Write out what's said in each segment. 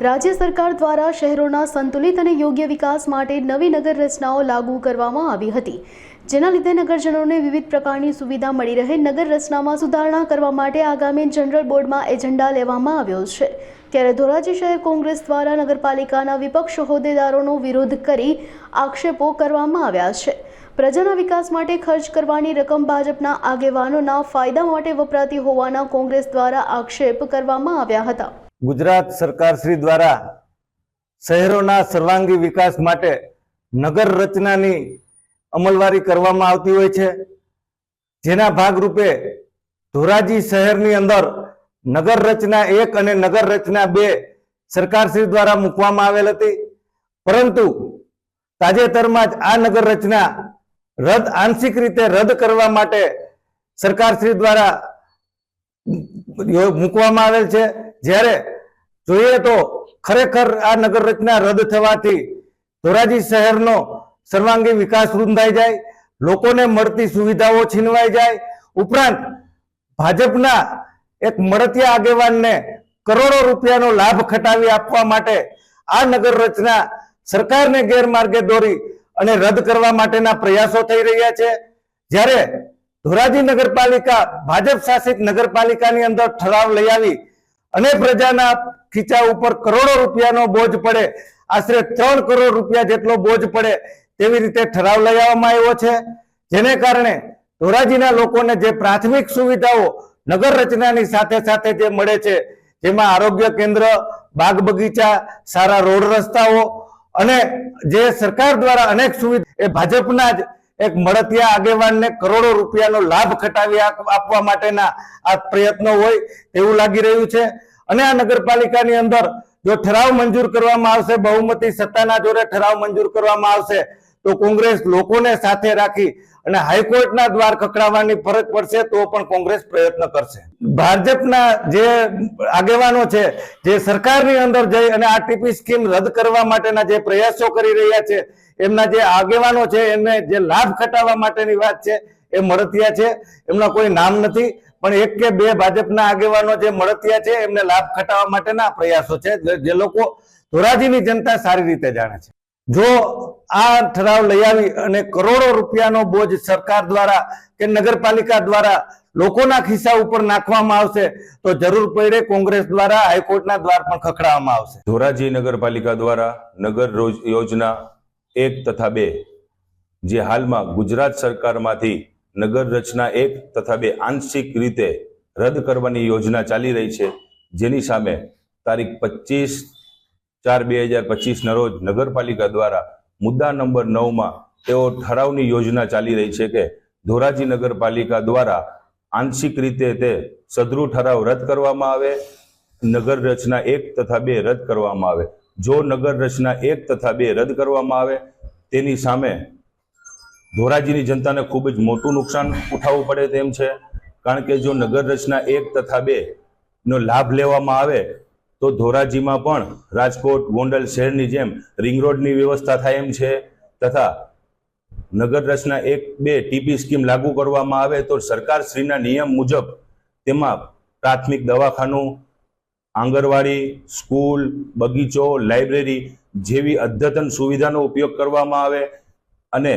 રાજ્ય સરકાર દ્વારા શહેરોના સંતુલિત અને યોગ્ય વિકાસ માટે નવી નગર રચનાઓ લાગુ કરવામાં આવી હતી, જેના લીધે નગરજનોને વિવિધ પ્રકારની સુવિધા મળી રહે, નગર રચનામાં સુધારણા કરવા માટે આગામી જનરલ બોર્ડમાં એજન્ડા લેવામાં આવ્યો છે. ત્યારે ધોરાજી શહેર કોંગ્રેસ દ્વારા નગરપાલિકાના વિપક્ષ હોદ્દેદારોનો વિરોધ કરી આક્ષેપો કરવામાં આવ્યા છે. પ્રજાના વિકાસ માટે ખર્ચ કરવાની રકમ ભાજપના આગેવાનોના ફાયદા માટે વપરાતી હોવાના કોંગ્રેસ દ્વારા આક્ષેપ કરવામાં આવ્યા હતા. ગુજરાત સરકાર શ્રી દ્વારા શહેરોના સર્વાંગી વિકાસ માટે નગર રચનાની અમલવારી કરવામાં આવતી હોય છે. જેના ભાગરૂપે ધોરાજી શહેરની અંદર નગર રચના એક અને નગર રચના બે સરકારશ્રી દ્વારા મૂકવામાં આવેલ હતી. પરંતુ તાજેતરમાં જ આ નગર રચના રદ આંશિક રીતે રદ કરવા માટે સરકારશ્રી દ્વારા મૂકવામાં આવેલ છે. જ્યારે જોઈએ તો ખરેખર આ નગર રચના રદ થવાથી ધોરાજી શહેરનો સર્વાંગી વિકાસ રૂંધાઈ જાય, લોકોને મળતી સુવિધાઓ છીનવાઈ જાય, ઉપરાંત ભાજપના એક મળતિયા આગેવાનને કરોડો રૂપિયાનો લાભ ખટાવી આપવા માટે આ નગર રચના સરકારને ગેરમાર્ગે દોરી અને રદ કરવા માટેના પ્રયાસો થઈ રહ્યા છે. જ્યારે ધોરાજી નગરપાલિકા ભાજપ શાસિત નગરપાલિકાની અંદર ઠરાવ લઈ આવી અને પ્રજાના ખીચા ઉપર કરોડો રૂપિયાનો બોજ પડે, આશરે ત્રણ કરોડ રૂપિયા જેટલો બોજ પડે તેવી રીતે ઠરાવ લઈ આવવામાં આવ્યો છે. જેને કારણે ધોરાજીના લોકોને જે પ્રાથમિક સુવિધાઓ નગર રચનાની સાથે સાથે જે મળે છે, જેમાં આરોગ્ય કેન્દ્ર, બાગ બગીચા, સારા રોડ રસ્તાઓ અને જે સરકાર દ્વારા અનેક સુવિધા એ ભાજપના જ એક મળતિયા આગેવાનને કરોડો રૂપિયાનો લાભ ખટાવી આપવા માટેના આ પ્રયત્નો હોય તેવું લાગી રહ્યું છે. અને આ નગરપાલિકાની અંદર જો ઠરાવ મંજૂર કરવામાં આવશે, બહુમતી સત્તાના જોરે ઠરાવ મંજૂર કરવામાં આવશે તો કોંગ્રેસ લોકોને સાથે રાખી અને હાઈકોર્ટના દ્વાર ખકડાવવાની ફરજ પડશે તો પણ કોંગ્રેસ પ્રયત્ન કરશે. ભાજપના જે આગેવાનો છે, જે સરકારની અંદર જઈ અને આ ટીપી સ્કીમ રદ કરવા માટેના જે પ્રયાસો કરી રહ્યા છે, એમના જે આગેવાનો છે, એમને જે લાભ ખટાવવા માટેની વાત છે, એ મળતિયા છે. એમના કોઈ નામ નથી, પણ એક કે બે ભાજપના આગેવાનો જે મળતિયા છે, એમને લાભ ખટાવવા માટેના પ્રયાસો છે જે- લોકો ધોરાજીની જનતા સારી રીતે જાણે છે. જો આ ઠરાવ લઈ આવી અને કરોડો રૂપિયાનો બોજ સરકાર દ્વારા કે નગરપાલિકા દ્વારા લોકોના ખિસ્સા ઉપર નાખવામાં આવશે, તો જરૂર પડે કોંગ્રેસ દ્વારા હાઈકોર્ટના દ્વાર પણ ખખડાવવામાં આવશે. ધોરાજી નગરપાલિકા દ્વારા નગર યોજના એક તથા બે, જે હાલમાં ગુજરાત સરકારમાંથી નગર રચના એક તથા બે આંશિક રીતે રદ કરવાની યોજના ચાલી રહી છે, જેની સામે તારીખ પચીસ ચાર બે હજાર પચીસના રોજ નગરપાલિકા દ્વારા મુદ્દા નંબર નવમાં તેઓ ઠરાવની યોજના ચાલી રહી છે કે ધોરાજી નગરપાલિકા દ્વારા આંશિક રીતે તે સદરૂ ઠરાવ રદ કરવામાં આવે, નગર રચના એક તથા બે રદ કરવામાં આવે. જો નગર રચના એક તથા બે રદ કરવામાં આવે, તેની સામે ધોરાજીની જનતાને ખૂબ જ મોટું નુકસાન ઉઠાવવું પડે તેમ છે. કારણ કે જો નગર રચના એક તથા બે નો લાભ લેવામાં આવે તો ધોરાજીમાં પણ રાજકોટ, ગોંડલ શહેરની જેમ રિંગ રોડની વ્યવસ્થા થાય એમ છે. તથા નગર રચના એક બે ટીપી સ્કીમ લાગુ કરવામાં આવે તો સરકાર શ્રીના નિયમ મુજબ તેમાં પ્રાથમિક દવાખાનું, આંગણવાડી, સ્કૂલ, બગીચો, લાઇબ્રેરી જેવી અદ્યતન સુવિધાનો ઉપયોગ કરવામાં આવે અને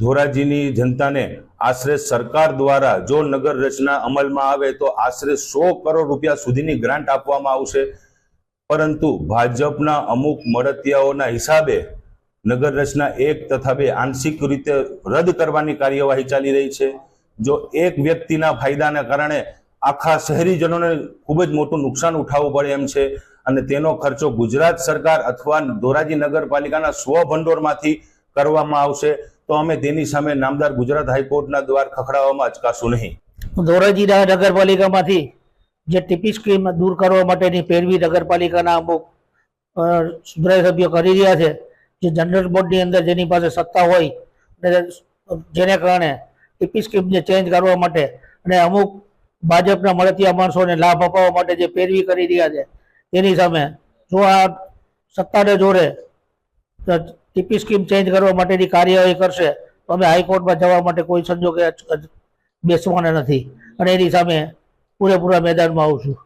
ધોરાજીની જનતાને આશરે સરકાર દ્વારા જો નગર રચના અમલમાં આવે તો આશરે સો કરોડ રૂપિયા સુધીની ગ્રાન્ટ આપવામાં આવશે. પરંતુ ભાજપના અમુક મળતિયાઓના હિસાબે નગર રચના એક તથા બે આંશિક રીતે રદ કરવાની કાર્યવાહી ચાલી રહી છે. જો એક વ્યક્તિના ફાયદાના કારણે આખા શહેરીજનોને ખૂબ જ મોટું નુકસાન ઉઠાવવું પડે એમ છે અને તેનો ખર્ચો ગુજરાત સરકાર અથવા ધોરાજી નગરપાલિકાના સ્વભંડોરમાંથી કરવામાં આવશે, તો અમે તેની સામે નામદાર ગુજરાત હાઈકોર્ટના દ્વાર ખખડાવવામાં અચકાશું નહીં. ધોરાજી નગરપાલિકામાંથી જે ટીપી સ્કીમ દૂર કરવા માટેની પેરવી નગરપાલિકાના અમુક સુધારા સભ્યો કરી રહ્યા છે, જે જનરલ બોર્ડની અંદર જેની પાસે સત્તા હોય જેને કારણે ટીપી સ્કીમને ચેન્જ કરવા માટે અને અમુક ભાજપના મળતિયા માણસોને લાભ અપાવવા માટે જે પેરવી કરી રહ્યા છે તેની સામે જો આ સત્તાને જોડે તો ટીપી સ્કીમ ચેન્જ કરવા માટેની કાર્યવાહી કરશે, તો અમે હાઈકોર્ટમાં જવા માટે કોઈ સંજોગે બેસવાના નથી. અને એની સામે પૂરેપૂરા મેદાનમાં આવું છું.